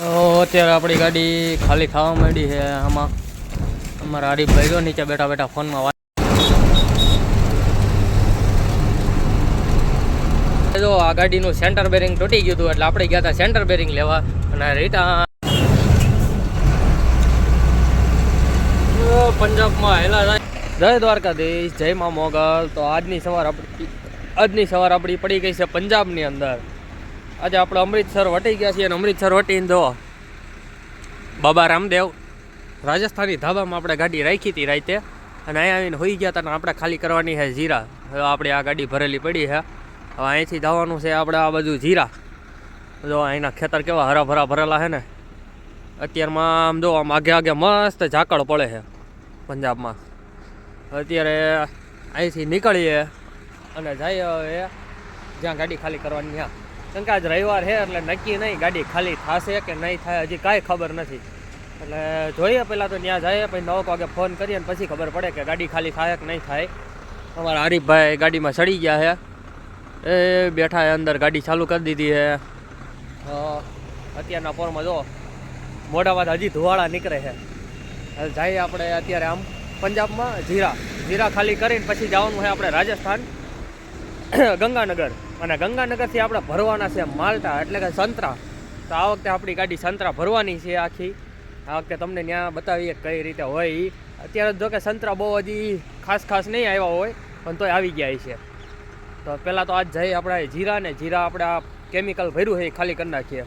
અત્યારે આપણી ગાડી ખાલી થવા માંડી છે આમાં. અમારા હરીફભાઈ જો નીચે બેઠા બેઠા ફોનમાં જો, આ ગાડીનું સેન્ટર બેરિંગ તૂટી ગયું હતું એટલે આપણે ગયા હતા સેન્ટર બેરિંગ લેવા. અને રીટા પંજાબમાં હેલા જય. દ્વારકાધીશ, જય મા મોગલ. તો આજની સવાર આપણી આજની સવાર આપણી પડી ગઈ છે પંજાબની અંદર. આજે આપણે અમૃતસર વટી ગયા છીએ અને અમૃતસર વટીને જો બાબા રામદેવ રાજસ્થાની ધાબામાં આપણે ગાડી રાખી હતી રાતે. અને અહીંયા આવીને હોઈ ગયા હતા અને આપણે ખાલી કરવાની છે જીરા હવે આપણે આ ગાડી ભરેલી પડી છે. હવે અહીંથી જવાનું છે આપણે આ બાજુ જીરા જો અહીંના ખેતર કેવા હરા ભરા ભરેલા છે ને. અત્યારમાં આમ જો આમ આગે આગે મસ્ત ઝાકળ પડે છે પંજાબમાં. અત્યારે અહીંથી નીકળીએ અને જઈએ હવે જ્યાં ગાડી ખાલી કરવાની ત્યાં કેમ કે આજ રવિવાર છે એટલે નક્કી નહીં ગાડી ખાલી થશે કે નહીં થાય, હજી કાંઈ ખબર નથી. એટલે જોઈએ, પહેલાં તો ત્યાં જઈએ પછી નવ વાગે ફોન કરીએ અને પછી ખબર પડે કે ગાડી ખાલી થાય કે નહીં થાય. અમારા હરીફભાઈ ગાડીમાં ચડી ગયા છે. એ બેઠા છે અંદર, ગાડી ચાલુ કરી દીધી છે. અત્યારના પોરમાં જો મોઢામાં હજી ધુવાળા નીકળે છે. જઈએ આપણે અત્યારે આમ પંજાબમાં, જીરા. જીરા ખાલી કરીને પછી જવાનું છે આપણે રાજસ્થાન, ગંગાનગર. અને ગંગાનગરથી આપણે ભરવાના છે માલટા, એટલે કે સંતરા. તો આ વખતે આપણી ગાડી સંતરા ભરવાની છે આખી. આ વખતે તમને ત્યાં બતાવીએ કઈ રીતે હોય એ અત્યારે જો કે સંતરા બહુ હજી ખાસ ખાસ નહીં આવ્યા હોય, પણ તોય આવી ગયા છે. તો પહેલાં તો આજ જઈએ આપણે જીરા ને જીરા આપણે આ કેમિકલ ભર્યું છે એ ખાલી કરી નાખીએ.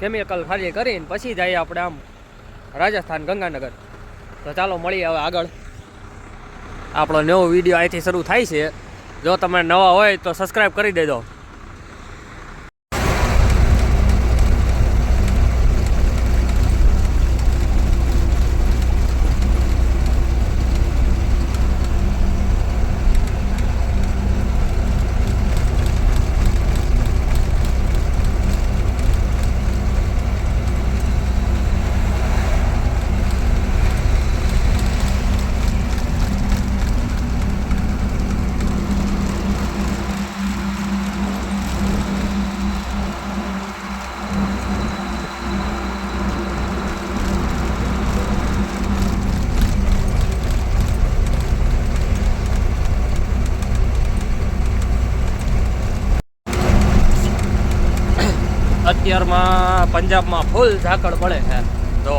કેમિકલ ખાલી કરીને પછી જઈએ આપણે આમ રાજસ્થાન ગંગાનગર. તો ચાલો મળીએ હવે આગળ. આપણો નવો વીડિયો અહીંથી શરૂ થાય છે. જો તમે નવા હોય તો સબસ્ક્રાઈબ કરી દેજો. અત્યારમાં પંજાબમાં ફૂલ ઝાકળ પડે છે. જો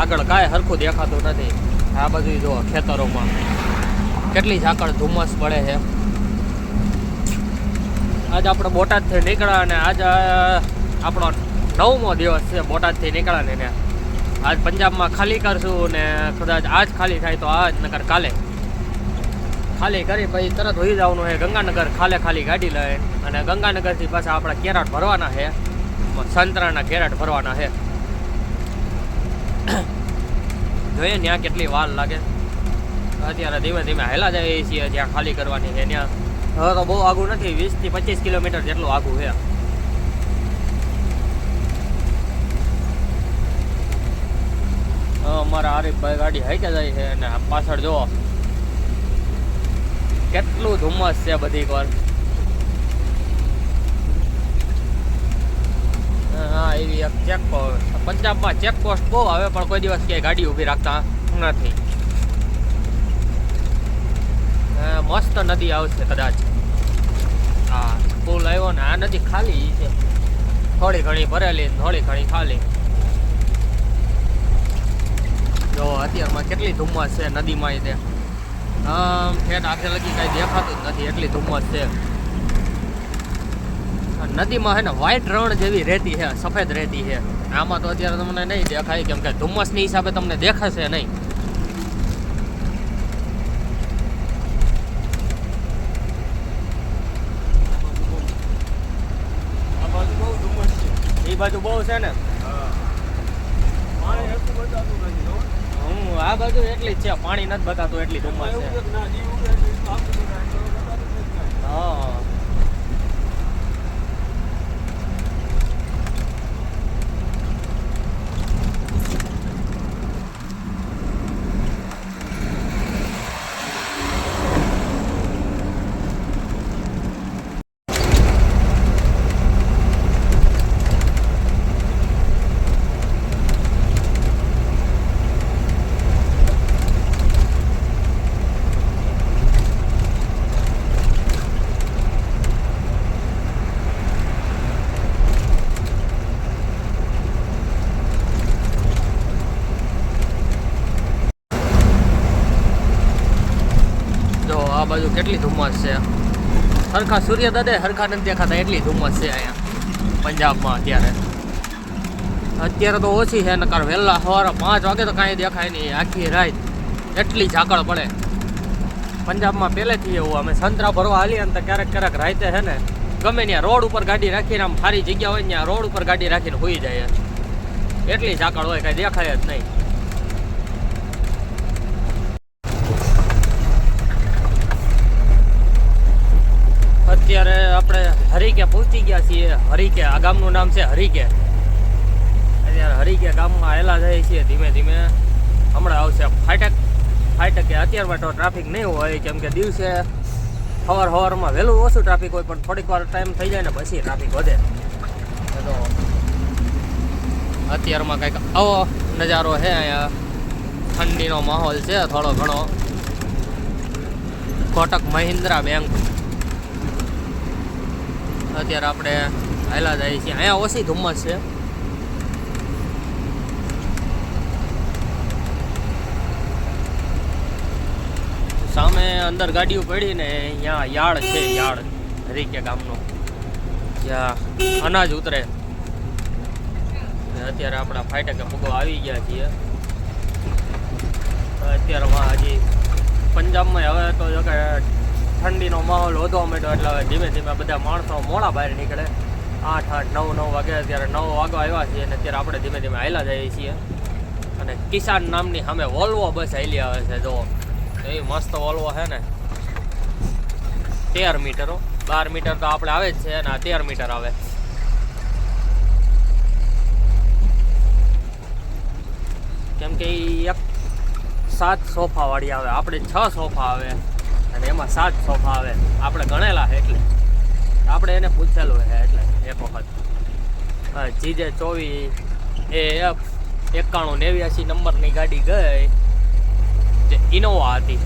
આગળ કાંઈ સરખું દેખાતું નથી. આ બધું જો ખેતરોમાં કેટલી ઝાકળ ધુમ્મસ પડે છે. આજ આપણે બોટાદથી નીકળ્યા અને આજ આપણો નવમો દિવસ છે બોટાદથી નીકળ્યા ને આજ પંજાબમાં ખાલી કરશું ને કદાચ આજ ખાલી થાય તો આજ નગર કાલે. ખાલી કરી પછી તરત હોઈ જવાનું છે. ગંગાનગર ખાલે ખાલી ગાડી લઈ અને ગંગાનગરથી પાછા આપણે કેરાટ ભરવાના છે. સંતરાના કેરાટ ભરવાના છે. જોઈએ ત્યાં કેટલી વાર લાગે. અત્યારે ધીમે ધીમે હેલા જઈએ છીએ જ્યાં ખાલી કરવાની છે ત્યાં હવે તો બહુ આઘું નથી, વીસથી પચીસ કિલોમીટર જેટલું આઘું છે. અમારા આરીફભાઈ ગાડી હાઈકે જાય છે અને પાછળ જુઓ. કેટલું ધુમ્મસ છે બધી વાર. હા એવી એક ચેક પોસ્ટ પંજાબમાં ચેક પોસ્ટ બહુ આવે પણ કોઈ દિવસ ક્યાંય ગાડી ઊભી રાખતા નથી. હા, મસ્ત નદી આવશે કદાચ. હા પુલ આવ્યો ને આ નદી ખાલી છે. થોડી ઘણી ભરેલી થોડી ઘણી ખાલી. જો અત્યારમાં કેટલી ધુમ્મસ છે નદીમાં તે આમ ઠેઠ આખે લગી કાંઈ દેખાતું જ નથી એટલી ધુમ્મસ છે. નદીમાં હે ને વ્હાઈટ રણ જેવી રહેતી છે સફેદ રહેતી છે આમાં તો અત્યારે તમને નહીં દેખાય કેમ કે ધુમ્મસની હિસાબે તમને દેખાશે નહીં. એ બાજુ બહુ છે ને. હું. આ બાજુ એટલી જ છે પાણી નથી બતાતું એટલી ધુમ્મસ છે છે કે ના, જીવ ઉડે એટલે એટલું આપણું બતાવે, એટલું બતાવતું જ નથી કાંઈ. હા એટલી ધુમ્મસ છે? હરખા સૂર્યદાદે સરખા નથી દેખાતા, એટલી ધુમ્મસ છે અહીંયા, પંજાબમાં અત્યારે. અત્યારે તો ઓછી છે, નકર વહેલા સવારે પાંચ વાગે તો કાંઈ દેખાય નહીં, આખી રાત એટલી ઝાકળ પડે. પંજાબમાં પહેલેથી એવું, અમે સંતરા ભરવા હાલીએ ને તો ક્યારેક ક્યારેક રાતે છે ને, ગમે ત્યાં રોડ ઉપર ગાડી રાખીને આમ સારી જગ્યા હોય ત્યાં રોડ ઉપર ગાડી રાખીને હોઈ જાય એટલી ઝાકળ હોય, કાંઈ દેખાય જ નહીં અત્યારે આપણે હરિકે પહોંચી ગયા છીએ. હરિકે, આ ગામનું નામ છે હરિકે. અત્યારે હરિકે ગામમાં આવેલા જાય છીએ ધીમે ધીમે. હમણાં આવશે ફાટક. ફાટકે અત્યારમાં તો ટ્રાફિક નહીં હોય, કેમ કે દિવસે સવાર સવારમાં વહેલું ઓછું ટ્રાફિક હોય, પણ થોડીક વાર ટાઈમ થઈ જાય ને પછી ટ્રાફિક વધે. તો અત્યારમાં કંઈક આવો નજારો છે અહીંયા. ઠંડીનો માહોલ છે થોડો ઘણો. કોટક મહિન્દ્રા બેંક. અત્યારે આપણે હાલા જઈએ છીએ. અહીંયા ઓછી ધુમ્મસ છે. સામે અંદર ગાડીઓ પડી ને અહીંયા યાળ છે યાળ હરીકે ગામનો. જ્યાં અનાજ ઉતરે. અત્યારે આપણા ફાટકે ભૂગો આવી ગયા છીએ. અત્યારમાં હજી પંજાબમાં હવે તો જો કે ઠંડીનો માહોલ વધવા માંડ્યો એટલે હવે ધીમે ધીમે બધા માણસો મોડા બહાર નીકળે. આઠ આઠ, નવ નવ વાગે અત્યારે નવ વાગો આવ્યા છીએ અને અત્યારે આપણે ધીમે ધીમે હાલા જઈએ છીએ. અને કિસાન નામની સામે વોલ્વો બસ હાલી આવે છે જો એ મસ્ત વોલ્વો છે ને. તેર મીટરો બાર મીટર તો આપણે આવે જ છે અને આ તેર મીટર આવે. કેમ કે એક સાત સોફા વાળી આવે. આપણે છ સોફા આવે. અને એમાં સાત સોફા આવે. આપણે ગણેલા છે એટલે. આપણે એને પૂછેલું છે એટલે એક વખત. જીજે ચોવીસ, એ એફ, એકાણું, નેવ્યાસી નંબરની ગાડી ગઈ. જે ઇનોવા હતી.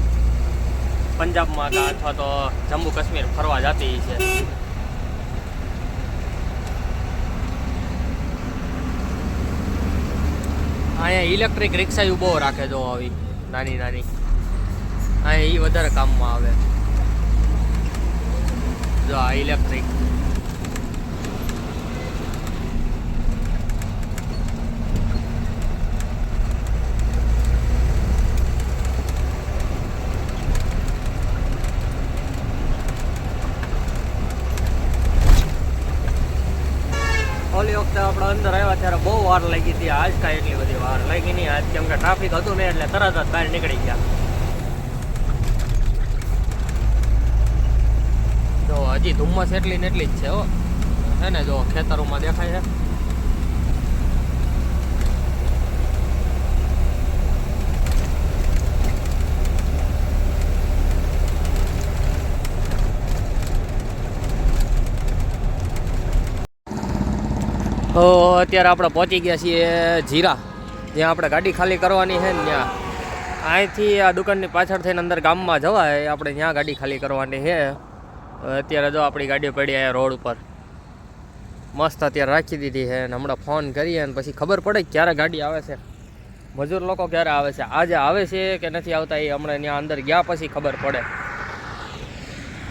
પંજાબમાં અથવા તો જમ્મુ કાશ્મીર ફરવા જતી છે. અહીંયા ઇલેક્ટ્રિક રિક્ષા બહુ રાખે જો આવી. નાની નાની. અહીંયા એ વધારે કામમાં આવે. જો આ ઇલેક્ટ્રિક ઓલી વખતે આપણે અંદર આવ્યા ત્યારે બહુ વાર લાગી હતી. આજ કાંઈ એટલી બધી વાર લાગી નહીં. આજ કેમ કે ટ્રાફિક હતું નહીં એટલે તરત જ બહાર નીકળી ગયા જો હજી ધુમ્મસ એટલી ને એટલી જ છે, હો. હે ને, જો, ખેતરોમાં દેખાય છે. તો અત્યારે આપણે પહોંચી ગયા છીએ જીરા, જ્યાં આપણે ગાડી ખાલી કરવાની છે ને ત્યાં. અહીંથી આ દુકાનની પાછળ થઈને અંદર ગામમાં જવાય, આપણે ત્યાં ગાડી ખાલી કરવાની છે. અત્યારે જો આપણી ગાડીઓ પડી આવ્યા રોડ ઉપર. મસ્ત અત્યારે રાખી દીધી છે અને હમણાં ફોન કરીએ અને પછી ખબર પડે ક્યારે ગાડી આવે છે. મજૂર લોકો ક્યારે આવે છે? આજે આવે છે કે નથી આવતા એ હમણાં ત્યાં અંદર ગયા પછી ખબર પડે.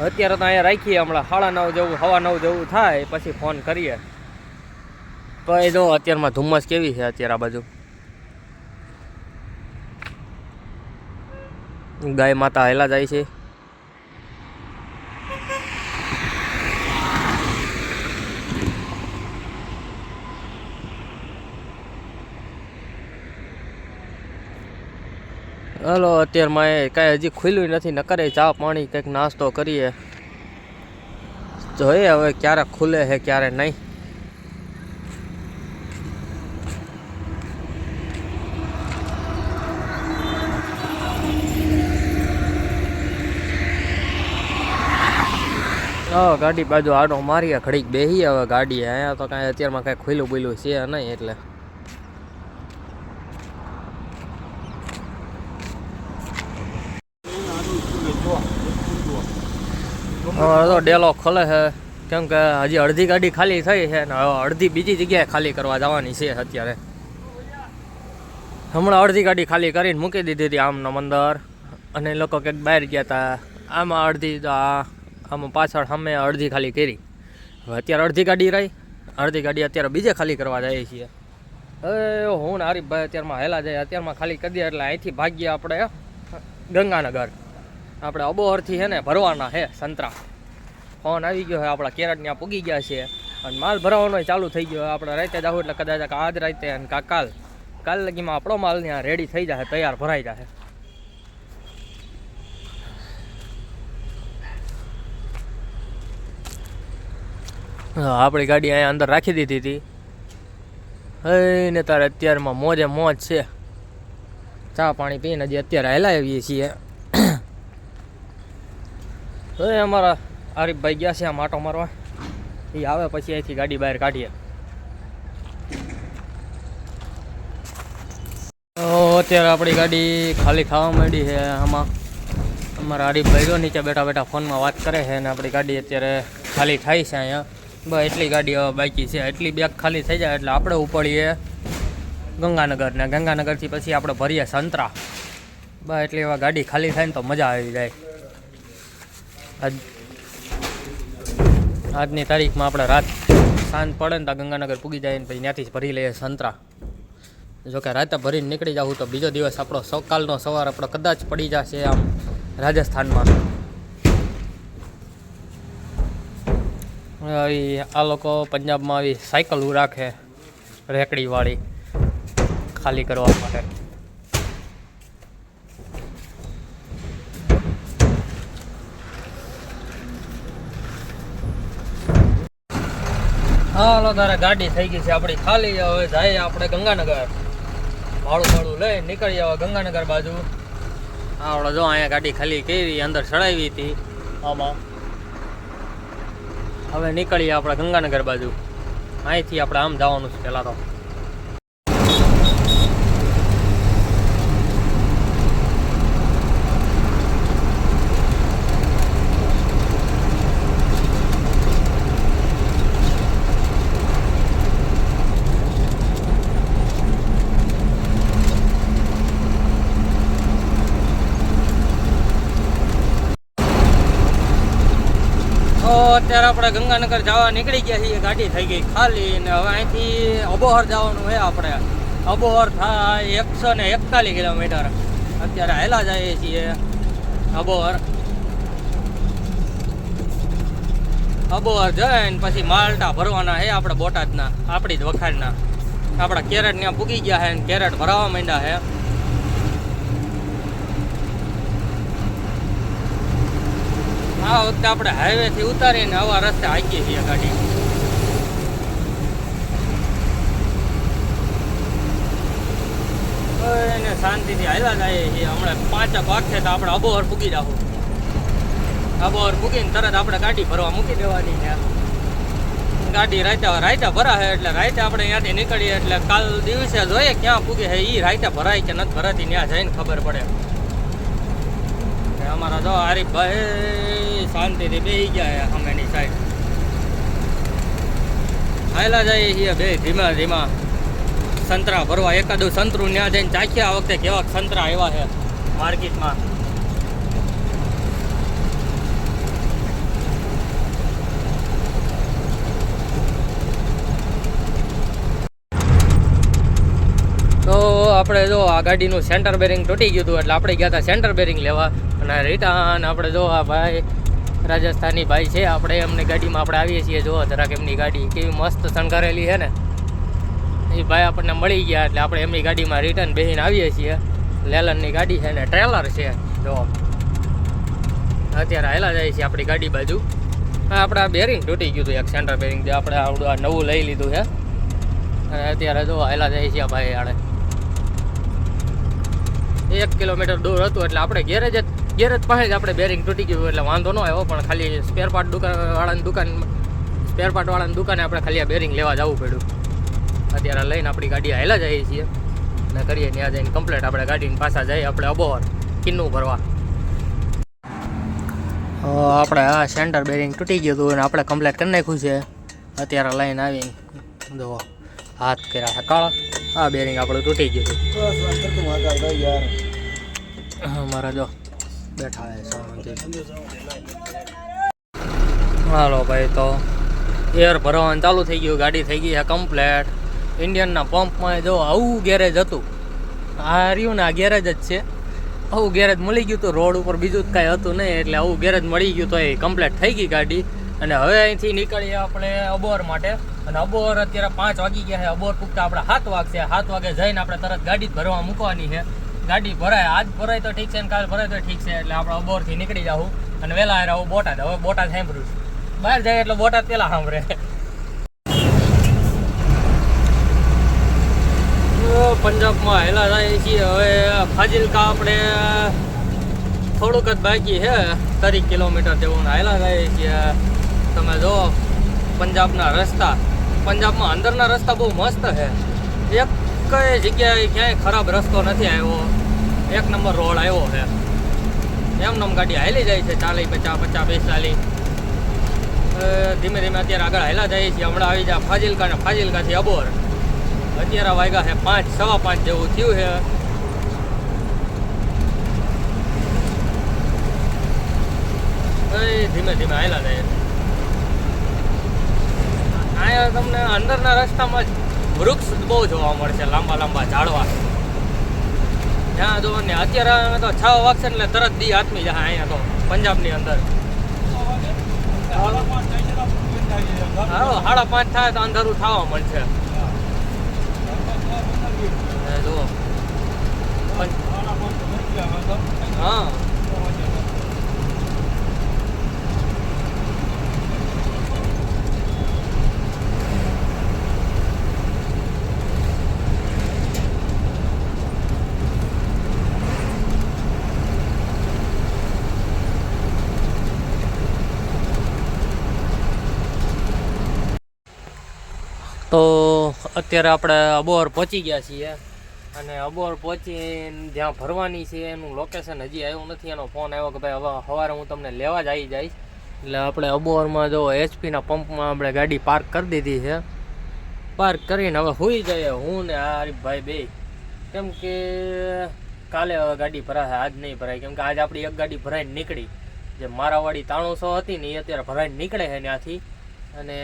અત્યારે તો અહીંયા રાખીએ હમણાં સાડા નવ જેવું, સવા નવ જેવું થાય, પછી ફોન કરીએ. તો એ જો અત્યારમાં ધુમ્મસ કેવી છે અત્યારે આ બાજુ? ગાય માતા હેલા જાય છે. હાલો અત્યારમાં એ કાંઈ હજી ખુલ્યું નથી ન કરે ચા પાણી કંઈક નાસ્તો કરીએ. જોઈએ હવે ક્યારે ખુલે છે ક્યારે નહીં. હા, ગાડી બાજુ આડો મારીએ, ઘડીક બેસી હવે ગાડી અહીંયા તો કાંઈ અત્યારમાં કાંઈ ખુલ્લું બુલ્લું છે નહીં એટલે. હવે તો ડેલો ખોલે છે. કેમ કે હજી અડધી ગાડી ખાલી થઈ છે ને હવે અડધી બીજી જગ્યાએ ખાલી કરવા જવાની છે અત્યારે. હમણાં અડધી ગાડી ખાલી કરીને મૂકી દીધી હતી આમનો મંદર. અને લોકો કંઈક બહાર ગયા હતા આમાં અડધી આમાં પાછળ સામે અડધી ખાલી કરી. હવે અત્યારે અડધી ગાડી રહી. અડધી ગાડી અત્યારે બીજે ખાલી કરવા જઈએ છીએ. હવે હું ને હરીફભાઈ અત્યારમાં હેલા જાય. અત્યારમાં ખાલી કરી દઈએ એટલે અહીંથી ભાગીએ આપણે ગંગાનગર. આપણે અબોહરથી છે ને ભરવાના છે સંતરા. ફોન આવી ગયો છે આપણા કેરટ ત્યાં પૂગી ગયા છે. અને માલ ભરાવાનો ચાલુ થઈ ગયો આપણે રાતે જાવ એટલે કદાચ આજ રાતે અને કાલ. કાલ લગીમાં આપણો માલ ત્યાં રેડી થઈ જશે તૈયાર ભરાઈ જશે હા, આપણી ગાડી અહીંયા અંદર રાખી દીધી હતી. હે ને તારે અત્યારમાં મોજે મોજ છે. ચા પાણી પીને હજી અત્યારે હેલા આવીએ છીએ. હવે અમારા આરીફભાઈ ગયા છે આમ આટો મારવા. એ આવે પછી અહીંથી ગાડી બહાર કાઢીએ. અત્યારે આપણી ગાડી ખાલી થવા માંડી છે આમાં. અમારા હરીફભાઈઓ નીચે બેઠા બેઠા ફોનમાં વાત કરે છે અને આપણી ગાડી અત્યારે ખાલી થાય છે અહીંયા. બસ એટલી ગાડી બાકી છે. એટલી બેગ ખાલી થઈ જાય એટલે આપણે ઉપડીએ ગંગાનગર ને ગંગાનગરથી પછી આપણે ભરીએ સંતરા. બસ એટલી એવા ગાડી ખાલી થાય ને તો મજા આવી જાય. આજ આજની તારીખમાં આપણે રાત સાંજ પડે ને ત્યાં ગંગાનગર પૂગી જાય ને પછી ત્યાંથી જ ભરી લઈએ સંતરા. જોકે રાતે ભરીને નીકળી જાઉં તો બીજો દિવસ આપણો સકાલનો સવાર આપણો કદાચ પડી જશે આમ રાજસ્થાનમાં. આ લોકો પંજાબમાં આવી સાયકલ રાખે રેકડીવાળી ખાલી કરવા માટે. હાલો તારે ગાડી થઈ ગઈ છે આપણી ખાલી. હવે જાય આપણે ગંગાનગર. ભાડું ભાડું લઈ નીકળી આવે ગંગાનગર બાજુ. આપણે જો અહીંયા ગાડી ખાલી કરી અંદર ચડાવી હતી. આમાં. હવે નીકળીએ આપણે ગંગાનગર બાજુ. અહીંથી આપણે આમ જવાનું છે પહેલાં તો તો અત્યારે આપણે ગંગાનગર જવા નીકળી ગયા છીએ, ગાડી થઈ ગઈ ખાલી ને હવે અહીંથી અબોહર જવાનું છે આપણે. અબોહર થાય એકસો ને એકતાલીસ કિલોમીટર. અત્યારે હેલા જઈએ છીએ અબોહર. અબોહર જઈને પછી માલટા ભરવાના છે આપણે બોટાદના, આપણી જ વખાણના. આપણા કેરેટ ત્યાં પૂગી ગયા છે કેરેટ ભરાવા માંડ્યા છે. આ વખતે આપણે હાઈવે થી ઉતારીને આવા રસ્તે હાકીએ છીએ ગાડી. એને શાંતિથી હાલ્યા જઈએ છીએ હમણાં પાંચક વાગશે તો આપણે અબોહર પૂગી જાવ અબોહર પૂગીને તરત આપણે ગાડી ભરવા મૂકી દેવાની ને ગાડી રાયતા રાયતા ભરાશે એટલે રાયતા આપણે ત્યાંથી નીકળીએ એટલે કાલ દિવસે જોઈએ ક્યાં પૂગે છે. એ રાયતા ભરાય કે નથી ભરાતી, ત્યાં જઈને ખબર પડે. અમારા જો આરીફભાઈ શાંતિથી બેસી ગયા સામેની સાઈડ હાલા જઈએ છીએ બે ધીમા ધીમા સંતરા ભરવા. એકાદું સંતરું ત્યાં જઈને ચાખ્યા વખતે કેવા સંતરા આવ્યા છે માર્કેટમાં. તો આપણે જો આ ગાડીનું સેન્ટર બેરિંગ તૂટી ગયું હતું એટલે આપણે ગયા હતા સેન્ટર બેરિંગ લેવા. અને રિટર્ન આપણે જો આ ભાઈ રાજસ્થાની ભાઈ છે. આપણે એમની ગાડીમાં આપણે આવીએ છીએ. જોવો જરાક એમની ગાડી કેવી મસ્ત શણગારેલી છે ને. એ ભાઈ આપણને મળી ગયા એટલે આપણે એમની ગાડીમાં રિટર્ન બેસીને આવીએ છીએ. લેલનની ગાડી છે ને ટ્રેલર છે. જો અત્યારે હાલા જાય છે આપણી ગાડી બાજુ. હા આપણે આ બેરિંગ તૂટી ગયું હતું, એક સેન્ટર બેરિંગ જે આપણે આવડું આ નવું લઈ લીધું છે. અને અત્યારે જો હાલા જાય છે ભાઈ આડે એક કિલોમીટર દૂર હતું એટલે આપણે ગેરેજ જ ગેરેજ પાસે જ આપણે બેરિંગ તૂટી ગયું એટલે વાંધો ન આવ્યો પણ ખાલી સ્પેર પાર્ટ દુકાન વાળાની દુકાન સ્પેર પાર્ટ વાળાની દુકાને આપણે ખાલી આ બેરિંગ લેવા જવું પડ્યું. અત્યારે લઈને આપણી ગાડી હાલા જઈએ છીએ. અને કરીએ ત્યાં જઈને કમ્પ્લેટ આપણે ગાડીની પાછા જઈએ આપણે અબોહર કિન્નું ભરવા. આપણે આ સેન્ટર બેરિંગ તૂટી ગયું હતું અને આપણે કમ્પ્લેટ કરી નાખ્યું છે. અત્યારે લઈને આવીને જો હાથ કર્યા હતા કાળા. આ બેરિંગ આપણું તૂટી ગયું હતું મારા જો. બેઠા હાલો ભાઈ તો એર ભરવાનું ચાલુ થઈ ગયું, ગાડી થઈ ગઈ છે કમ્પ્લેટ ઇન્ડિયનના પંપમાં જો આવું ગેરેજ હતું, આ રહ્યું ને આ ગેરેજ જ છે. આવું ગેરેજ મળી ગયું હતું રોડ ઉપર બીજું કાંઈ હતું નહીં, એટલે આવું ગેરેજ મળી ગયું તો એ કમ્પ્લેટ થઈ ગઈ ગાડી. અને હવે અહીંથી નીકળીએ આપણે અબોર માટે. અને અબોર અત્યારે પાંચ વાગી ગયા છે, અબોર પૂગતા આપણે સાત વાગશે. સાત વાગે જઈને આપણે તરત ગાડી જ ભરવા મૂકવાની છે. ગાડી ભરાય, આજ ભરાય તો ઠીક છે ને કાલ ભરાય તો ઠીક છે, એટલે આપણે અબોરથી નીકળી જાવું અને વહેલા આવ્યા આવું બોટાદ. હવે બોટાદ સાંભળ્યું છે. બહાર જાય એટલે બોટાદ પેલા સાંભળે. પંજાબમાં હેલા જાય છીએ. હવે ફાજિલકા આપણે થોડુંક જ બાકી છે, તરી કિલોમીટર જેવું હેલા જાય છીએ. તમે જો, પંજાબના રસ્તા. પંજાબમાં અંદરના રસ્તા બહુ મસ્ત છે. એક કઈ જગ્યાએ ક્યાંય ખરાબ રસ્તો નથી આવ્યો. એક નંબર રોડ આવ્યો છે. એમ નમ ગાડી હાલી જાય છે, ચાલી, પચાસ પચાસ, બેસાલી. ધીમે ધીમે અત્યારે આગળ હાલા જાય છે, હમણાં આવી જાય ફાજિલકા ને ફાજિલકાથી અબોર. અત્યારે વાગ્યા છે પાંચ, સવા પાંચ જેવું થયું છે. ધીમે ધીમે હાલા જાય. અહીંયા તમને અંદરના રસ્તામાં જ વૃક્ષ બહુ જોવા મળશે લાંબા લાંબા ઝાડવા. ત્યાં જો ને અત્યારે તો છ વાગશે એટલે તરત દી આત્મી જાય અહીંયા તો પંજાબની અંદર. સાડા પાંચ થાય તો અંધારું થવા મળશે. જુઓ. હા. તો અત્યારે આપણે અબોર પહોંચી ગયા છીએ. અને અબોર પહોંચીને જ્યાં ભરવાની છે, એનું લોકેશન હજી આવ્યું નથી. એનો ફોન આવ્યો કે ભાઈ, હવે સવારે હું તમને લેવા જ આવી જઈશ. એટલે આપણે અબોરમાં જો એચપીના પંપમાં આપણે ગાડી પાર્ક કરી દીધી છે. પાર્ક કરીને હવે હોઈ જઈએ. હું ને હરીફભાઈ બે. કેમ કે કાલે હવે ગાડી ભરાશે. આજ નહીં ભરાય. કેમ કે આજ આપણી એક ગાડી ભરાઈને નીકળી. જે મારાવાળી તાણુસો હતી ને એ અત્યારે ભરાઈને નીકળે છે ત્યાંથી. અને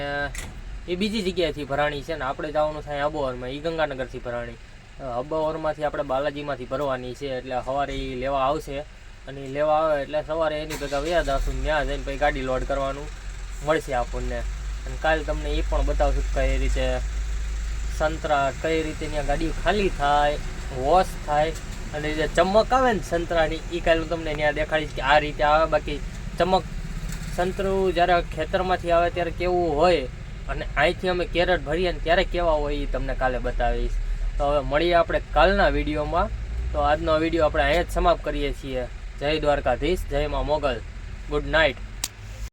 એ બીજી જગ્યાએથી ભરાણી છે ને આપણે જવાનું થાય આબોહરમાં એ ગંગાનગરથી ભરાણી. આબોહરમાંથી આપણે બાલાજીમાંથી ભરવાની છે, એટલે સવારે એ લેવા આવશે. અને લેવા આવે એટલે સવારે એની ભેગા વ્યાજ આવશું ત્યાં જઈને પછી ગાડી લોડ કરવાનું મળશે આપણને. અને કાલે તમને એ પણ બતાવશું કઈ રીતે સંતરા, કઈ રીતે ત્યાં ગાડી ખાલી થાય, વોશ થાય. અને જે ચમક આવે ને સંતરાની એ કાલે હું તમને ત્યાં દેખાડીશ કે આ રીતે આવે. બાકી ચમક સંતરું જ્યારે ખેતરમાંથી આવે ત્યારે કેવું હોય અને અહીંથી અમે કેરેટ ભરીએ ને ત્યારે કેવા હોય એ તમને કાલે બતાવીશ. તો હવે મળીએ આપણે કાલના વિડીયોમાં. તો આજનો વીડિયો આપણે અહીંયા જ સમાપ્ત કરીએ છીએ. જય દ્વારકાધીશ, જય માં મોગલ. Good night.